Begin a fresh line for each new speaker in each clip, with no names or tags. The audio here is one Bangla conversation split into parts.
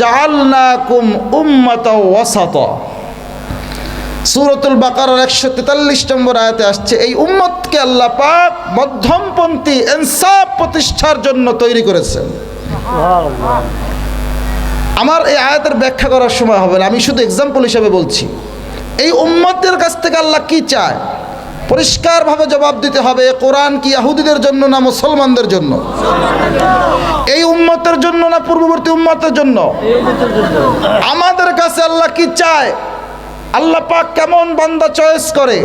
জাহাল্লাকুম উম্মাতা ওয়াসাতা। সুরতুল বাকারার একশো তেতাল্লিশ নম্বর আয়াতে আসছে, এই উম্মতকে আল্লাহ পাক মধ্যমপন্থী ইনসাফ প্রতিষ্ঠার জন্য তৈরি করেছেন। আমার এই আয়াতের ব্যাখ্যা করার সময় হবে না, আমি শুধু এক্সাম্পল হিসেবে বলছি। এই উম্মতের কাছ থেকে আল্লাহ কি চায়? পরিষ্কারভাবে জবাব দিতে হবে, কোরআন কি ইয়াহুদিদের জন্য না মুসলমানদের জন্য? এই উম্মতের জন্য না পূর্ববর্তী উম্মতের জন্য? আমাদের কাছে আল্লাহ কি চায়? আল্লাহ পাক কেমন বান্দা চয়েস করে?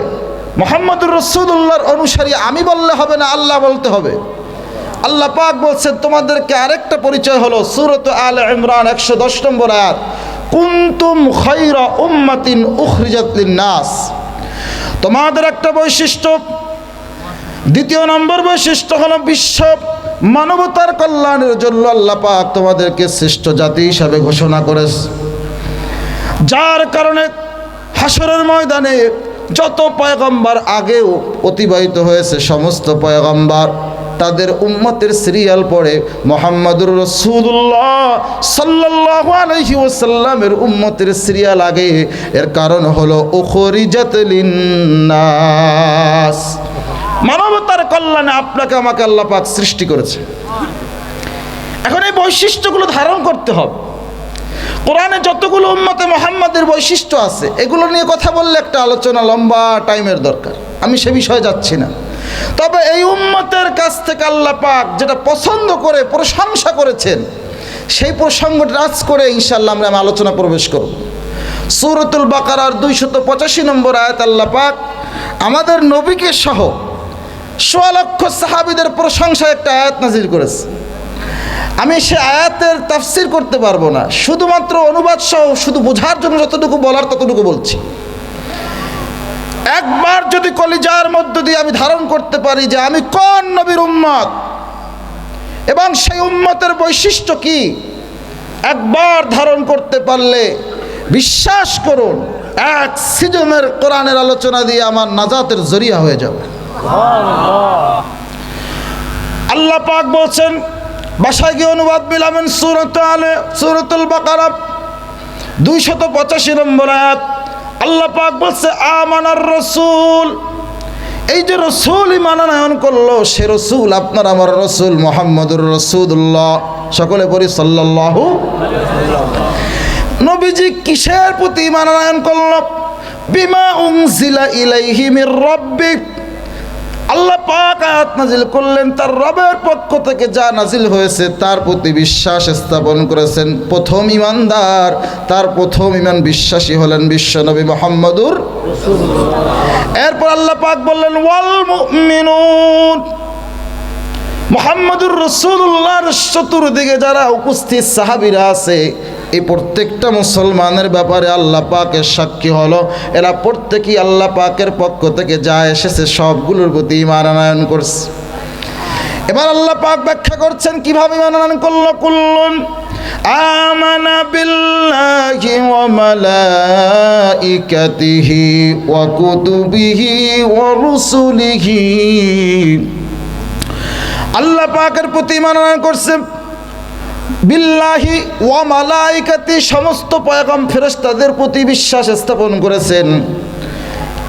মোহাম্মদুর রসুল্লাহর অনুসারী আমি বললে হবে না আল্লাহ বলতে হবে? আল্লাহ পাক বলছেন, তোমাদেরকে আরেকটা পরিচয় হলো, সুরত আল ইমরান একশো দশ নম্বর আয়াত, কুন্তুম খৈরা উম্মাতিন উখরিজাত নাস তোমাদের একটা বৈশিষ্ট্য। দ্বিতীয় নম্বর বৈশিষ্ট্য হলো বিশ্ব মানবতার কল্যাণের জন্য আল্লাহ পাক তোমাদেরকে শ্রেষ্ঠ জাতি হিসাবে ঘোষণা করেছে। যার কারণে হাসরের ময়দানে যত পয়গম্বার আগেও অতিবাহিত হয়েছে, সমস্ত পয়গম্বার তাদের উম্মতের সিরিয়াল পড়ে মোহাম্মদুর রসুল্লাহ সাল্লাহ আলহি ওসাল্লামের উম্মতের সিরিয়াল আগে। এর কারণ হলো লিন্নাস। মানবতার কল্যাণে আপনাকে, আমাকে আল্লাহ পাক সৃষ্টি করেছে। এখন এই বৈশিষ্ট্যগুলো ধারণ করতে হবে। কোরআনে যতগুলো উম্মতে মোহাম্মদের বৈশিষ্ট্য আছে, এগুলো নিয়ে কথা বললে একটা আলোচনা লম্বা টাইমের দরকার। আমি সে বিষয়ে যাচ্ছি না। তবে এই উম্মতের কাছ থেকে আল্লাহ পাক যেটা পছন্দ করে, প্রশংসা করেছেন, সেই প্রসঙ্গটা রাজ করে ইনশাল্লাহ আমরা আমি আলোচনা প্রবেশ করব। সুরতুল বাকারার দুইশত পঁচাশি নম্বর আয়াত আল্লাহ পাক, আমাদের নবীকে সহ সোয়া লক্ষ সাহাবিদের প্রশংসা একটা আয়াত নাজির করেছে। আমি সে আয়াতের তাফসির করতে পারব না, শুধুমাত্র অনুবাদ সহ, শুধু বোঝার জন্য যতটুকু বলার ততটুকু বলছি। একবার যদি কলিজার মধ্য দিয়ে আমি ধারণ করতে পারি যে আমি কোন নবীর উম্মত? এবং সেই উম্মতের বৈশিষ্ট্য কি? একবার ধারণ করতে পারলে বিশ্বাস করুন, এক সিজমের কোরআনের আলোচনা দিয়ে আমার নাজাতের জরিয়া হয়ে যাবে। আল্লাহ পাক বলছেন, বাসায় গিয়ে অনুবাদ মিলামেন সুরত আলে, সুরতুল বাকারা, দুইশত পঁচাশি নম্বর আয়াত। আল্লাহ পাক বলছে, আমানার রসুল। এই যে রসুল ইমানায়ন করল, সে রসুল আপনার আমার রসুল মোহাম্মদুর রসুল্লাহ সকলে পড়ি সাল্লাহ নবীজি কিসের প্রতি ইমানায়ন করল? বিমা উংজিলা ইলাইহি মির রব্বিক। আল্লাহ পাক আয়াত নাজিল করলেন, তার রবের পক্ষ থেকে যা নাজিল হয়েছে তার প্রতি বিশ্বাস স্থাপন করেছেন প্রথম ইমানদার। তার প্রথম ইমান বিশ্বাসী হলেন বিশ্বনবী মোহাম্মদুর এরপর আল্লাহ পাক বললেন, ওয়াল মুমিনুন। মোহাম্মদুর রসুল্লাহর চতুর্দিকে যারা উপস্থিত সাহাবিরা আছে এই প্রত্যেকটা মুসলমানের ব্যাপারে আল্লাহ পাকের সাক্ষী হলো। এরা প্রত্যেকেই আল্লাহ পাকের পক্ষ থেকে যা এসেছে সবগুলোর প্রতি ইমানায়ন করছে। এবার আল্লাহ পাক ব্যাখ্যা করছেন, কীভাবে ইমানায়ন করল? কুল্লুন আল্লাহ পাকের প্রতি মাননা করছে। বিল্লাহি ওয়া মালাইকাতি সমস্ত পয়গাম ফেরেশতাদের প্রতি বিশ্বাস স্থাপন করেছেন।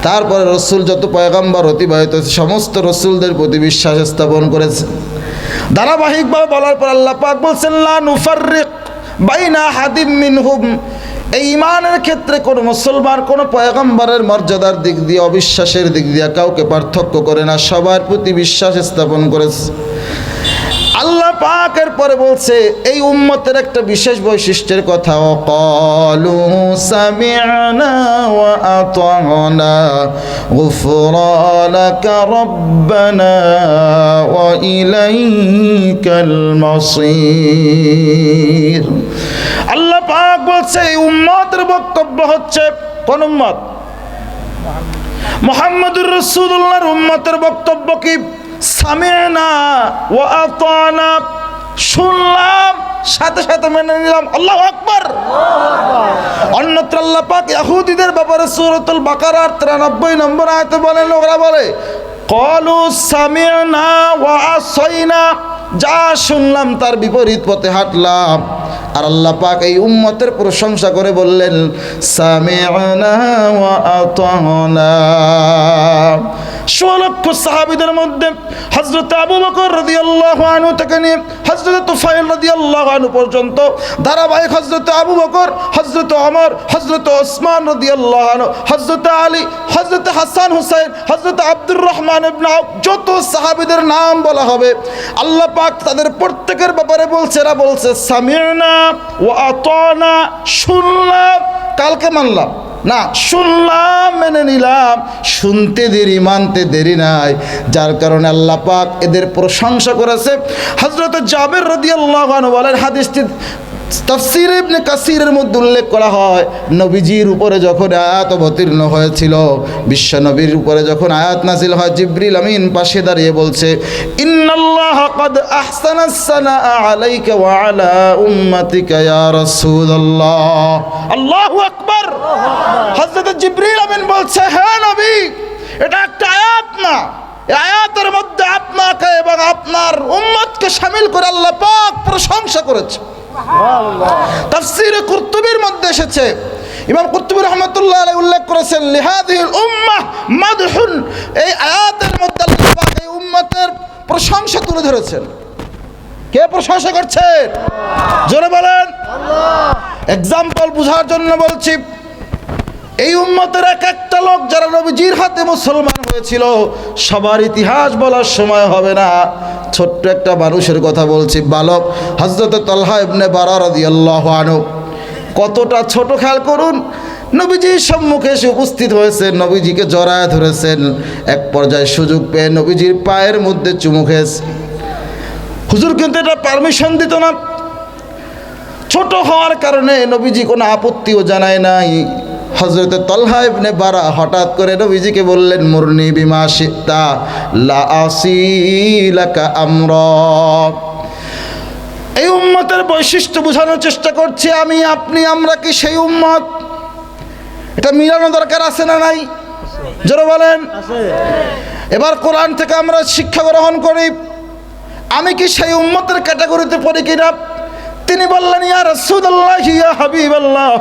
তারপরে রসুল যত পয়গাম্বার অতিবাহিত সমস্ত রসুলদের প্রতি বিশ্বাস স্থাপন করেছেন ধারাবাহিকভাবে বলার পর আল্লাহ পাক বলছেন, লা বাইনা হাদিম মিনহুম। এই ইমানের ক্ষেত্রে কোনো মুসলমান, কোনো পয়গম্বরের মর্যাদার দিক দিয়ে, অবিশ্বাসের দিক দিয়ে কাউকে পার্থক্য করে না। সবার প্রতি বিশ্বাস স্থাপন করেছে। পাকের পরে বলছে, এই উম্মতের একটা বিশেষ বৈশিষ্ট্যের কথা কলু সামিআনা ওয়া আতানা গুফরানাকা রব্বানা ওয়া ইলাইকাল মাসির। আল্লাহ পাক বলছে, এই উম্মতের বক্তব্য হচ্ছে, কোন উম্মত? মোহাম্মদুর রসুল্লাহর উম্মতের বক্তব্য কি? সামিনা ও আতানা। শুনলাম, সাথে সাথে মেনে নিলাম, আল্লাহ আকবার। অন্যত্র আল্লাহ পাক ইহুদিদের ব্যাপারে সূরাতুল বাকারার 93 নম্বর আয়াতে বলেন ওরা বলে, কলু সামিনা ওয়া আসাইনা। যা শুনলাম, তার বিপরীত পথে হাঁটলাম। আর আল্লাহ পাক এই উম্মতের প্রশংসা করে বললেন, সামি'না ওয়া আতানা। ষোলো সাহাবিদের মধ্যে হজরত আবু বকর রাদিয়াল্লাহু আনহু থেকে নিয়ে হজরত তুফাইল পর্যন্ত, ধারাবাহিক হজরত আবু বকর হজরত ওমর হজরত ওসমান হজরত আলী হজরত হাসান হুসাইন হজরত আব্দুর রহমান যত সাহাবিদের নাম বলা হবে, আল্লাহ পাক তাদের প্রত্যেকের ব্যাপারে বলছে, এরা বলছে সামিরনা ও আতনা, শুনলাম, কালকে মানলাম। না, শুনলাম, মেনে নিলাম, শুনতে দেরি, মানতে দেরি নাই। যার কারণে আল্লাহ পাক এদের প্রশংসা করেছে। হজরত জাবের রদিয়াল্লাহ বলেন, হাদিসটি তফসির ইবনে কাসিরের মধ্যে উল্লেখ করা হয়, নবীজির উপরে যখন আয়াত অবতীর্ণ হয়েছিল, বিশ্ব নবীর উপরে যখন আয়াত নাজিল হয়, জিব্রিল আমিন পাশে দাঁড়িয়ে বলছে, ইন্নাল্লাহ কদ আহসানাস সানাআ আলাইকা ওয়া আলা উম্মাতিকা ইয়া রাসূলুল্লাহ। আল্লাহু আকবার। হযরত জিব্রিল আমিন বলছে হ্যাঁ নবী, এটা একটা আয়াত না। আয়াতের মধ্যে আপনাকে এবং আপনার উম্মতকে শামিল করে আল্লাহ পাক প্রশংসা করেছে। তাফসিরে কুরতুবির মধ্যে এসেছে। ইমাম কুতুবুর রহমতুল্লাহ আলাই উল্লেখ করেছেন লিহাদিল উম্মাহ মাদহুন। এই আয়াতের মধ্যে আল্লাহ পাক এই উম্মতের প্রশংসা তুলে ধরেছেন। কে প্রশংসা করছেন জোরে বলেন। এক্সাম্পল বোঝার জন্য বলছি এই উম্মতের এক একটা লোক যারা নবীজির হাতে মুসলমান হয়েছিল, সবার ইতিহাস বলার সময় হবে না। ছোট্ট একটা মানুষের কথা বলছি, বালক হজরত তলহা ইবনে বারা রাদিয়াল্লাহু আনহু। কতটা ছোট খেয়াল করুন, নবীজির সম্মুখে এসে উপস্থিত হয়েছেন, নবীজিকে জড়ায় ধরেছেন, এক পর্যায়ে সুযোগ পেয়ে নবীজির পায়ের মধ্যে চুমু খেয়েছে। হুজুর, কিন্তু এটা পারমিশন দিত না। ছোট হওয়ার কারণে নবীজি কোনো আপত্তিও জানায় নাই। হজরত তলহা ইবনে বারা হঠাৎ করে নবীজিকে বললেন, মুরনি বিমা সিত্তা লা আসিলাকা আমরা। এই উম্মতের বৈশিষ্ট্য বোঝানোর চেষ্টা করছি আমি, আপনি, আমরা কি সেই উম্মত? এটা মিলানো দরকার আছে না নাই? জোরে বলেন। এবার কোরআন থেকে আমরা শিক্ষা গ্রহণ করি, আমি কি সেই উম্মতের ক্যাটাগরিতে পড়ি কিনা? তিনি বললেন, ইয়া রাসূলুল্লাহ, ইয়া হাবিবাল্লাহ।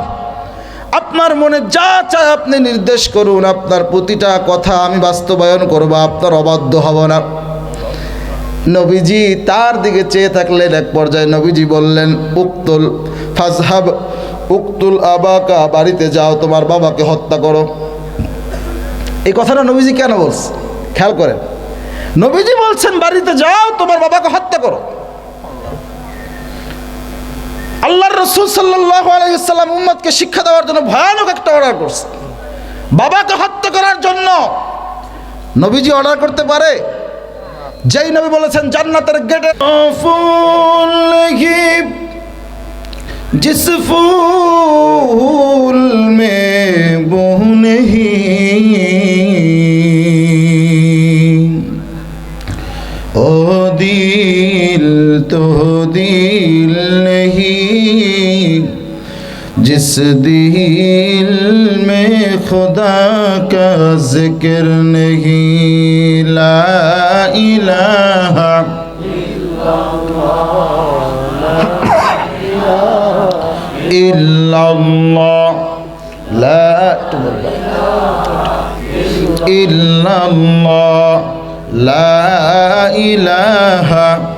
আপনার মনে যা চায় আপনি নির্দেশ করুন, আপনার প্রতিটা কথা আমি বাস্তবায়ন করব, আপনার অবাধ্য হব না। নবীজি তার দিকে চেয়ে থাকলেন এক পর্যায়ে, নবীজি বললেন, উক্তুল ফাজহাব, উক্তুল আবাকা, বাড়িতে যাও, তোমার বাবাকে হত্যা করো। এই কথাটা নবীজি কেন বলছে? খেয়াল করেন। নবীজি বলছেন, বাড়িতে যাও, তোমার বাবাকে হত্যা করো। আল্লাহর রসুল সাল্লাহ আলাইসাল্লাম উম্মদকে শিক্ষা দেওয়ার জন্য ভয়ানক একটা অর্ডার করছে বাবাকে হত্যা করার জন্য নবীজি অর্ডার করতে পারে যেই নবী বলেছেন জান্নাতের গেটে ফুল जिस फूल में वो नहीं ओ दिल तो دل نہیں جس دل میں خدا کا ذکر نہیں لا الہ الا اللہ لا الا اللہ لا الہ الا اللہ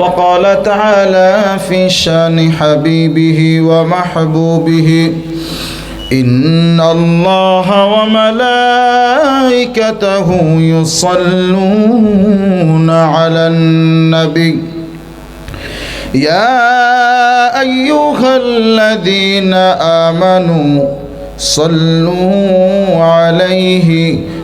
وقال تعالى في شأن حبيبه ومحبوبه إن الله وملائكته يصلون على النبي. يا أيها الذين آمنوا صلوا عليه وسلموا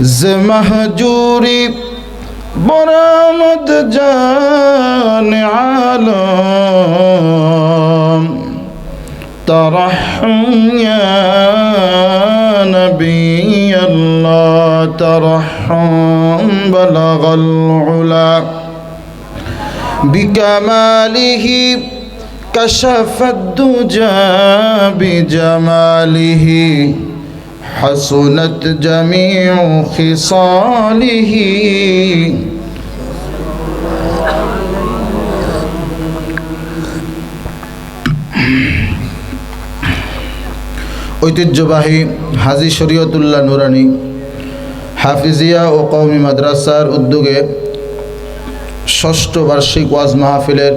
زمهجوري برامد جان عالم ترحم يا نبي الله ترحم بلغ العلا بكماله كشف الدجى بجماله حسنت جميع خصاله ঐতিহ্যবাহী হাজি শরীয়তুল্লাহ নুরানি হাফিজিয়া ও কওমি মাদ্রাসার উদ্যোগে ষষ্ঠ বার্ষিক ওয়াজ মাহফিলের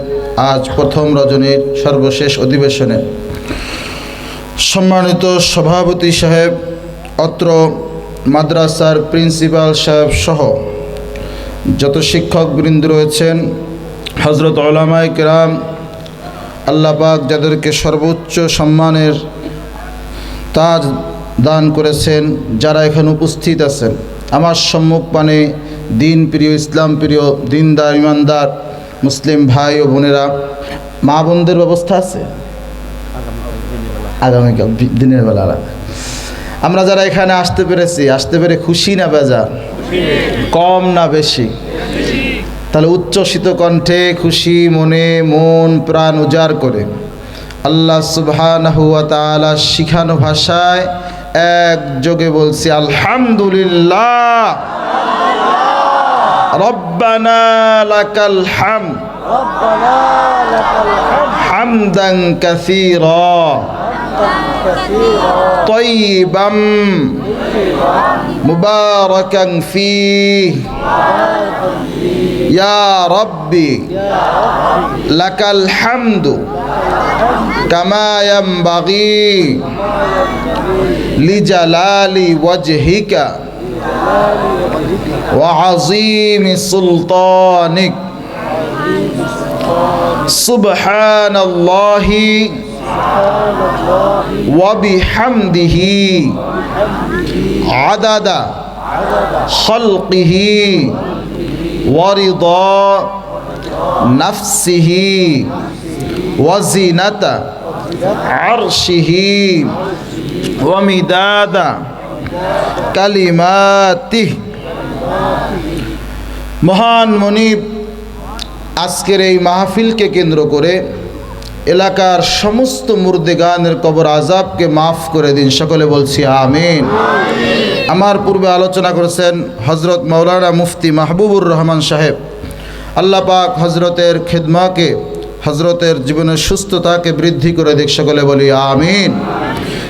আজ প্রথম রজনীর সর্বশেষ অধিবেশনে সম্মানিত সভাপতি সাহেব অত্র মাদ্রাসার প্রিন্সিপাল সাহেব সহ যত শিক্ষক বৃন্দ রয়েছেন হজরত ওলামাই কেরাম আল্লাপাক যাদেরকে সর্বোচ্চ সম্মানের তাজ দান করেছেন, যারা এখানে উপস্থিত আছেন আমার সম্মুখ পানে দিন প্রিয়, ইসলাম প্রিয়, দিনদার, ইমানদার, মুসলিম ভাই ও বোনেরা, মা বোনদের ব্যবস্থা আছে আগামীকাল, দিনের বেলা আলাদা। আমরা যারা এখানে আসতে পেরেছি, আসতে পেরে খুশি না বেজা? কম না বেশি? তাহলে উচ্চসিত কণ্ঠে খুশি মনে মন প্রাণ উজাড় করে। আল্লাহ সুবহানাহু ওয়া তাআলা শিখানো ভাষায় এক যোগে বলছি, আলহামদুলিল্লাহ। রব্বানা লাকাল হাম। طيبا مباركا فيه يا ربي لك الحمد كما ينبغي لجلال وجهك وعظيم سلطانك سبحان الله وبحمده عدد خلقه ورضا نفسه وزنة عرشه ومداد كلماته মহান মনিব আজকের এই মাহফিলকে কেন্দ্র করে এলাকার সমস্ত মুর্দেগানের কবর আজাবকে মাফ করে দিন। সকলে বলছি, আমিন। আমার পূর্বে আলোচনা করেছেন হজরত মৌলানা মুফতি মাহবুবুর রহমান সাহেব। আল্লাহ পাক হজরতের খেদমাকে হজরতের জীবনের সুস্থতাকে বৃদ্ধি করে দিক, সকলে বলি, আমিন।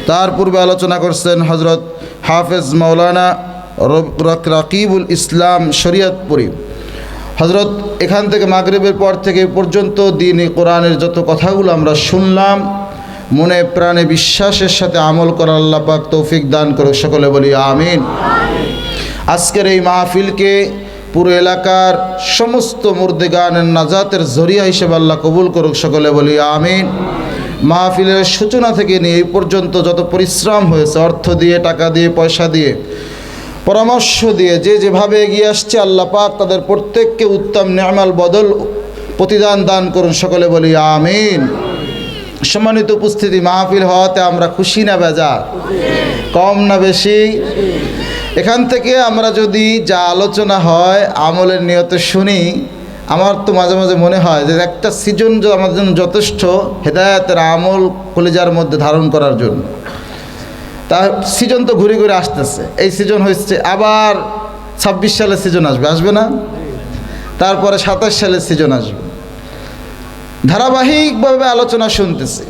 তার পূর্বে আলোচনা করছেন হজরত হাফেজ মৌলানা রাকিবুল ইসলাম শরিয়তপুরী। হজরত এখান থেকে মাগরিবের পর থেকে পর্যন্ত দিন কোরআনের যত কথাগুলো আমরা শুনলাম, মনে প্রাণে বিশ্বাসের সাথে আমল করার আল্লাহ পাক তৌফিক দান করে সকলে বলি আমিন। আজকের এই মাহফিলকে পুরো এলাকার সমস্ত মুর্দেগানের নাজাতের জরিয়া হিসেবে আল্লাহ কবুল করুক। সকলে বলি আমিন। মাহফিলের সূচনা থেকে নিয়ে এই পর্যন্ত যত পরিশ্রম হয়েছে, অর্থ দিয়ে, টাকা দিয়ে, পয়সা দিয়ে পরামর্শ দিয়ে যে যেভাবে এগিয়ে আসছে, আল্লাহ পাক তাদের প্রত্যেককে উত্তম নেমাল বদল প্রতিদান দান করুন। সকলে বলি, আমিন। সম্মানিত উপস্থিতি মাহফিল হওয়াতে আমরা খুশি না বেজা কম না বেশি? এখান থেকে আমরা যদি যা আলোচনা হয়, আমলের নিয়তে শুনি, আমার তো মাঝে মাঝে মনে হয় যে একটা সিজন আমাদের জন্য যথেষ্ট হেদায়তের আমল কলিজার মধ্যে ধারণ করার জন্য। তা সিজন তো ঘুরে ঘুরে আসতেছে। এই সিজন হচ্ছে আবার ছাব্বিশ সালের সিজন আসবে আসবে না? তারপরে সাতাশ সালের সিজন আসবে। ধারাবাহিকভাবে আলোচনা শুনতেছি।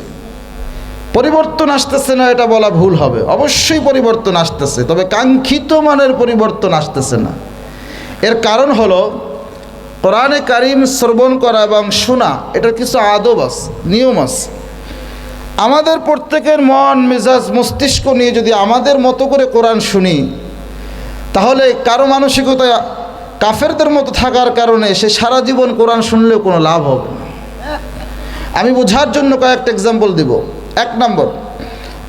পরিবর্তন আসতেছে না, এটা বলা ভুল হবে। অবশ্যই পরিবর্তন আসতেছে, তবে কাঙ্ক্ষিত মানের পরিবর্তন আসতেছে না। এর কারণ হলো, কোরআনে কারিম শ্রবণ করা এবং শোনা, এটার কিছু আদব আছে, নিয়ম আছে। আমাদের প্রত্যেকের মন, মেজাজ, মস্তিষ্ক নিয়ে যদি আমাদের মতো করে কোরআন শুনি, তাহলে কারও মানসিকতা কাফেরদের মতো থাকার কারণে সে সারা জীবন কোরআন শুনলেও কোনো লাভ হবে না। আমি বোঝার জন্য কয়েকটা এক্সাম্পল দিব। এক নম্বর,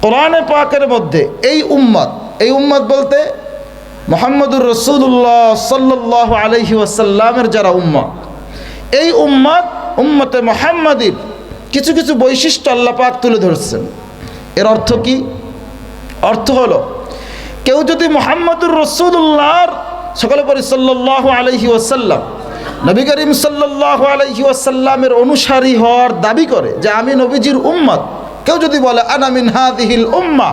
কোরআনে পাকের মধ্যে এই উম্মাদ এই উম্মাদ বলতে মোহাম্মদুর রসুল্লাহ সাল্লাহ আলহি ওয়াসাল্লামের যারা উম্মত, এই উম্মাদ উম্মতে মোহাম্মদীর কিছু কিছু বৈশিষ্ট্য আল্লাহ পাক তুলে ধরছেন। এর অর্থ কি? অর্থ হলো, কেউ যদি মোহাম্মদুর রসুল্লাহর সকলে পরি সাল্লাহ আলহি ওয়াসাল্লাম, নবী করিম সাল্লাহ আলহি ওয়াসাল্লামের অনুসারী হওয়ার দাবি করে যে আমি নবীজির উম্মত, কেউ যদি বলে আনামিন হাদিহিল উম্মা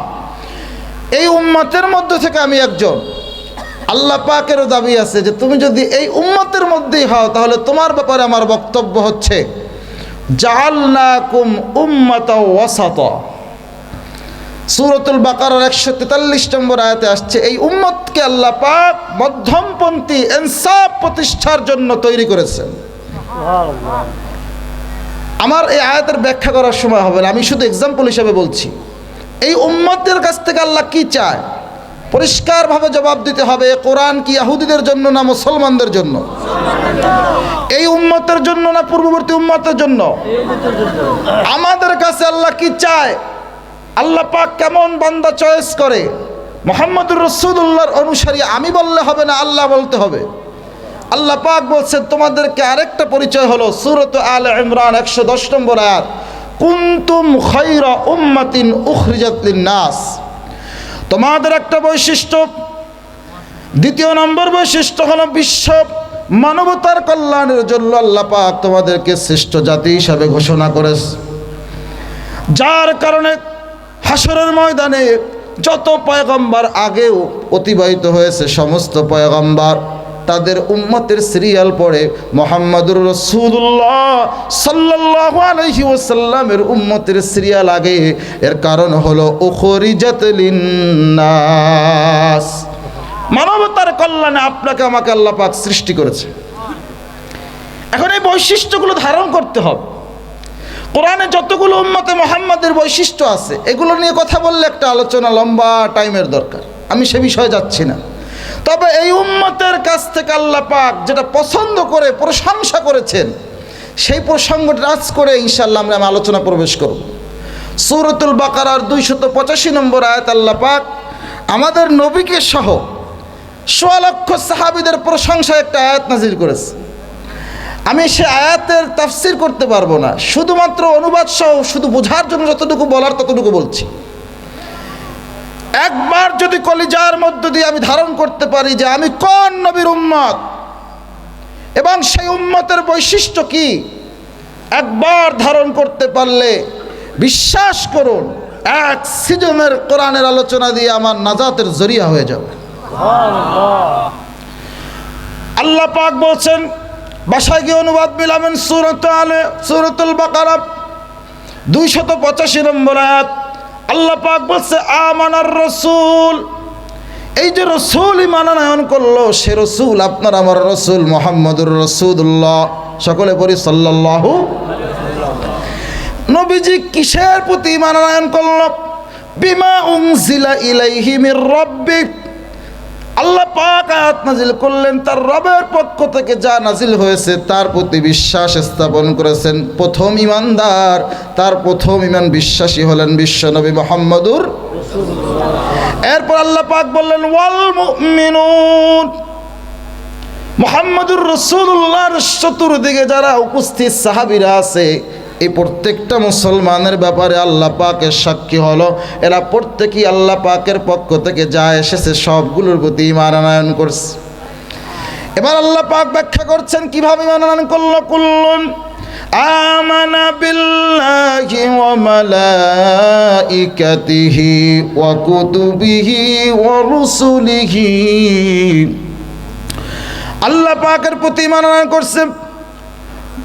এই উম্মতের মধ্যে থেকে আমি একজন। আল্লাহ পাকেরও দাবি আছে যে তুমি যদি এই উম্মতের মধ্যেই হও, তাহলে তোমার ব্যাপারে আমার বক্তব্য হচ্ছে। জাহাল্লাকুম উম্মত ওয়াসাত। সুরতুল বাকারার একশো তেতাল্লিশ নম্বর আয়াতে আসছে, এই উম্মতকে আল্লাহ পাক মধ্যমপন্থী এনসাফ প্রতিষ্ঠার জন্য তৈরি করেছেন। আমার এই আয়াতের ব্যাখ্যা করার সময় হবে না, আমি শুধু এক্সাম্পল হিসাবে বলছি। এই উম্মতের কাছ থেকে আল্লাহ কি চায়? পরিষ্কারভাবে জবাব দিতে হবে, কোরআন কি ইয়াহুদিদের জন্য না মুসলমানদের জন্য? এই উম্মতের জন্য না পূর্ববর্তী উম্মতের জন্য? আমাদের কাছে আল্লাহ কি চায়? আল্লাহ পাক কেমন বান্দা চয়েস করে? মোহাম্মদুর রসুল্লাহর অনুসারী আমি বললে হবে না আল্লাহ বলতে হবে? আল্লাহ পাক বলছেন, তোমাদেরকে আরেকটা পরিচয় হলো, সুরত আল ইমরান একশো দশ নম্বর আয়াত, কুন্তুম খৈরা উম্মাতিন উখরিজাত নাস তোমাদের একটা বৈশিষ্ট্য। দ্বিতীয় নম্বর বৈশিষ্ট্য হলো বিশ্ব মানবতার কল্যাণের জন্য আল্লাহ পাক তোমাদেরকে শ্রেষ্ঠ জাতি হিসাবে ঘোষণা করেছে। যার কারণে হাসরের ময়দানে যত পয়গম্বার আগেও অতিবাহিত হয়েছে, সমস্ত পয়গম্বার তাদের উম্মতের সিরিয়াল পড়ে মোহাম্মদুর রসুল্লাহ সাল্লাহ আলহি ওসাল্লামের উম্মতের সিরিয়াল আগে। এর কারণ হলো লিন্নাস। মানবতার কল্যাণে আপনাকে, আমাকে আল্লাহ পাক সৃষ্টি করেছে। এখন এই বৈশিষ্ট্যগুলো ধারণ করতে হবে। কোরআনে যতগুলো উম্মতে মোহাম্মদের বৈশিষ্ট্য আছে, এগুলো নিয়ে কথা বললে একটা আলোচনা লম্বা টাইমের দরকার। আমি সে বিষয়ে যাচ্ছি না। তবে এই উম্মতের কাছ থেকে আল্লাহ পাক যেটা পছন্দ করে, প্রশংসা করেছেন, সেই প্রসঙ্গটা রাজ করে ইনশাল্লাহ আমরা আমি আলোচনা প্রবেশ করব। সুরতুল বাকারার দুইশত পঁচাশি নম্বর আয়াত আল্লাহ পাক, আমাদের নবীকে সহ সোয়া লক্ষ সাহাবিদের প্রশংসা একটা আয়াত নাজির করেছে। আমি সে আয়াতের তাফসির করতে পারব না, শুধুমাত্র অনুবাদ সহ শুধু বোঝার জন্য যতটুকু বলার ততটুকু বলছি। একবার যদি কলিজার মধ্য দিয়ে আমি ধারণ করতে পারি যে আমি কোন নবীর উম্মত? এবং সেই উম্মতের বৈশিষ্ট্য কি? একবার ধারণ করতে পারলে বিশ্বাস করুন, এক সিজনের কোরআনের আলোচনা দিয়ে আমার নাজাতের জরিয়া হয়ে যাবে। আল্লাহ পাক বলছেন, বাসায় গিয়ে অনুবাদ মিলামেন সুরত আলে, সুরতুল বাকারা, দুইশত পঁচাশি নম্বর আয়াত। আল্লাহ পাক বলছে, আমানার রসুল। এই যে রসুল ইমানায়ন করল, সে রসুল আপনার আমার রসুল মোহাম্মদুর রসুল্লাহ সকলে পড়ি সাল্লাহ নবীজি কিসের প্রতি ইমানায়ন করল? বিমা উংজিলা ইলাইহি মির রব্বিক। আল্লাহ পাক আয়াত নাজিল করলেন, তার রবের পক্ষ থেকে যা নাজিল হয়েছে তার প্রতি বিশ্বাস স্থাপন করেছেন প্রথম ইমানদার। তার প্রথম ইমান বিশ্বাসী হলেন বিশ্বনবী মোহাম্মদুর এরপর আল্লাহ পাক বললেন, ওয়াল মুমিনুন। মোহাম্মদুর রসুল্লাহর চতুর্দিকে যারা উপস্থিত সাহাবিরা আছে এই প্রত্যেকটা মুসলমানের ব্যাপারে আল্লাহ পাকের সাক্ষী হলো এরা প্রত্যেকেই আল্লাহ পাকের পক্ষ থেকে যা এসেছে সবগুলোর প্রতি ইমানায়ন করছে এবার আল্লাহ পাক ব্যাখ্যা করছেন কিভাবে ইমানায়ন করলো কুল্লুন آمن بالله وملائكته وكتبه ورسله আল্লাহ পাকের প্রতি মাননা করছে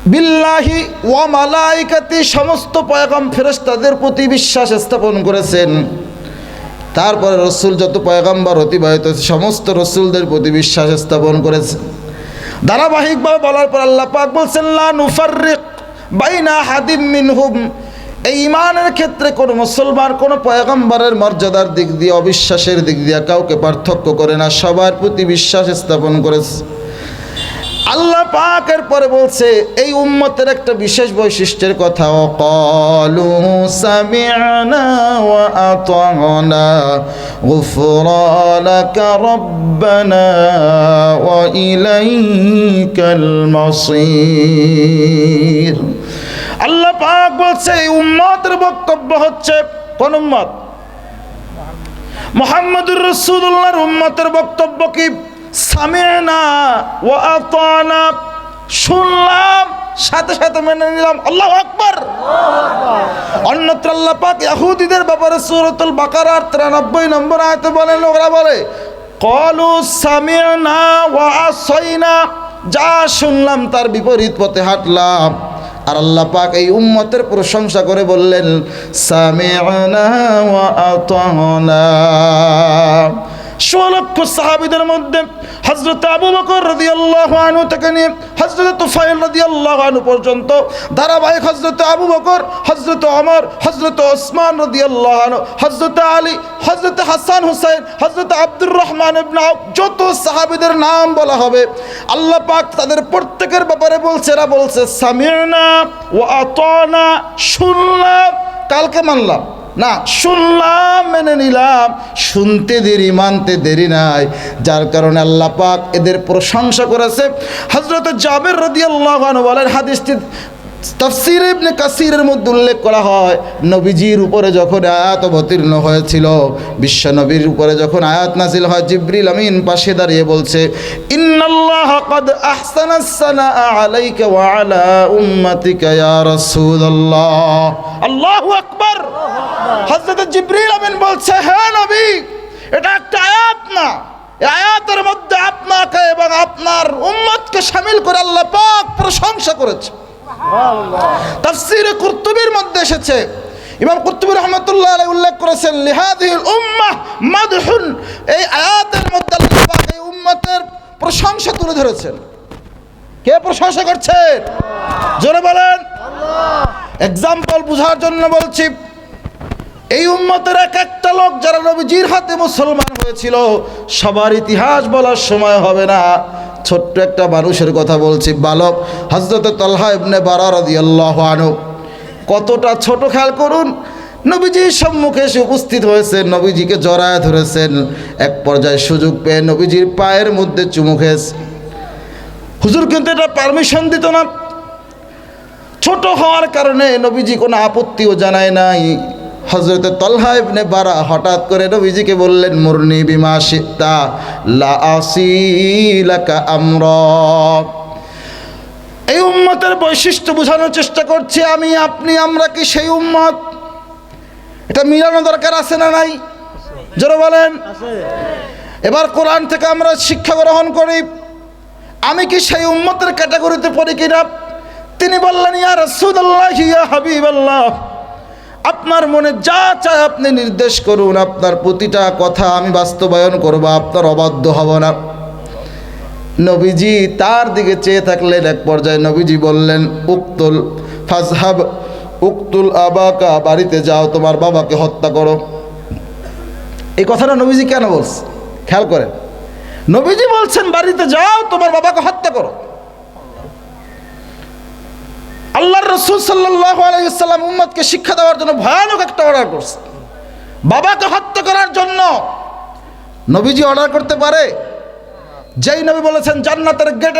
বিল্লাহি ওয়া মালাইকাতি সমস্ত পয়গাম ফেরেশতাদের প্রতি বিশ্বাস স্থাপন করেছেন। তারপরে রসুল যত পয়গাম্বার অতিবাহিত সমস্ত রসুলদের প্রতি বিশ্বাস স্থাপন করেছেন ধারাবাহিকভাবে বলার পর আল্লাহ পাক বলছেন বাইনা হাদিম মিনহুম। এই ইমানের ক্ষেত্রে কোনো মুসলমান, কোনো পয়গম্বরের মর্যাদার দিক দিয়ে, অবিশ্বাসের দিক দিয়ে কাউকে পার্থক্য করে না। সবার প্রতি বিশ্বাস স্থাপন করেছে। আল্লাহ পাকের পরে বলছে, এই উম্মতের একটা বিশেষ বৈশিষ্ট্যের কথা কলু আল্লাহ পাক বলছে, এই উম্মতের বক্তব্য হচ্ছে, কোন উম্মত? মোহাম্মদুর রসুল্লাহর উম্মতের বক্তব্য কি? সামিনা ও আতানা, শুনলাম, সাথে সাথে মেনে নিলাম, আল্লাহ আকবার। অন্যত্র আল্লাহ পাক ইহুদিদের ব্যাপারে সূরাতুল বাকারার 93 নম্বর আয়াতে বলেন ওরা বলে, কলু সামিনা ওয়া আসাইনা। যা শুনলাম, তার বিপরীত পথে হাঁটলাম। আর আল্লাহ পাক এই উম্মতের প্রশংসা করে বললেন সামিআনা ওয়া আতানা। ষোলক্ষ সাহাবিদের মধ্যে হজরত আবু বকর রাদিয়াল্লাহু আনহু থেকে নিয়ে হজরত তুফাইল রাদিয়াল্লাহু আনহু পর্যন্ত, ধারাবাহিক হজরত আবু বকর হজরত ওমর হজরত ওসমান রাদিয়াল্লাহু আনহু হজরত আলী হজরত হাসান হুসাইন হজরত আব্দুর রহমান ইবনে যত সাহাবিদের নাম বলা হবে, আল্লাহ পাক তাদের প্রত্যেকের ব্যাপারে বলছে, এরা বলছে, সামিনা ও আতানা, শুনলাম, কালকে মানলাম। না, শুনলাম, মেনে নিলাম, শুনতে দেরি, মানতে দেরি নাই। যার কারণে আল্লাহ পাক এদের প্রশংসা করেছে। হজরত জাবের রদিয়াল্লাহ বলেন, হাদিসটি তফসির ইবনে কাসিরের মধ্যে উল্লেখ করা হয়, নবীজির উপরে যখন আয়াত অবতীর্ণ হয়েছিল, বিশ্ব নবীর উপরে যখন আয়াত নাজিল হয়, জিব্রিল আমিন পাশে দাঁড়িয়ে বলছে, ইন্নাল্লাহ কদ আহসানাস সানাআ আলাইকা ওয়া আলা উম্মাতিকা ইয়া রাসূলুল্লাহ। আল্লাহু আকবার। হযরত জিব্রিল আমিন বলছে হ্যাঁ নবী, এটা একটা আয়াত না। আয়াতের মধ্যে আপনাকে এবং আপনার উম্মতকে শামিল করে আল্লাহ পাক প্রশংসা করেছে। তাফসিরে কুরতুবির মধ্যে এসেছে। ইমাম কুরতুবি রহমতুল্লাহ আলাইহি উল্লেখ করেছেন, লিহাদিল উম্মাহ মাদহুন। এই আয়াতের মধ্যে আল্লাহ এই উম্মতের প্রশংসা তুলে ধরেছেন। কে প্রশংসা করছেন জোরে বলেন। এক্সাম্পল বোঝার জন্য বলছি, এই উম্মতের এক একটা লোক যারা নবীজির হাতে মুসলমান হয়েছিল, সবার ইতিহাস বলার সময় হবে না। ছোট্ট একটা মানুষের কথা বলছি, বালক। হজরত তলহা ইবনে বারা রাদিয়াল্লাহু আনহু। কতটা ছোট খেয়াল করুন, নবীজির সম্মুখে এসে উপস্থিত হয়েছেন, নবীজিকে জড়ায় ধরেছেন, এক পর্যায়ে সুযোগ পেয়ে নবীজির পায়ের মধ্যে চুমু খেয়েছে। হুজুর, কিন্তু এটা পারমিশন দিত না। ছোট হওয়ার কারণে নবীজি কোনো আপত্তিও জানায় নাই। হজরত তলহা ইবনে বারা হঠাৎ করে নবীজিকে বললেন, মুরনি বিমা সিত্তা লা আসিলাকা আমর। এই উম্মতের বৈশিষ্ট্য বোঝানোর চেষ্টা করছি আমি, আপনি, আমরা কি সেই উম্মত? এটা মিলানো দরকার আছে না নাই? জোরে বলেন। এবার কোরআন থেকে আমরা শিক্ষা গ্রহণ করি, আমি কি সেই উম্মতের ক্যাটাগরিতে পড়ি কিনা? তিনি বললেন, ইয়া রাসূলুল্লাহ, ইয়া হাবিবাল্লাহ। আপনার মনে যা চায় আপনি নির্দেশ করুন, আপনার প্রতিটা কথা আমি বাস্তবায়ন করব, আপনার অবাধ্য হব না। নবীজি তার দিকে চেয়ে থাকলেন এক পর্যায়ে, নবীজি বললেন, উক্তুল, ফাজহাব, উক্তুল আবাকা, বাড়িতে যাও, তোমার বাবাকে হত্যা করো। এই কথাটা নবীজি কেন বলছে? খেয়াল করেন। নবীজি বলছেন, বাড়িতে যাও, তোমার বাবাকে হত্যা করো। আল্লাহর রসুল সাল্লাহ উম্মদকে শিক্ষা দেওয়ার জন্য ভয়ানক একটা অর্ডার করছে। বাবাকে হত্যা করার জন্য। নবীজি অর্ডার করতে পারে। যেই নবী বলেছেন, জান্নাতের গেটে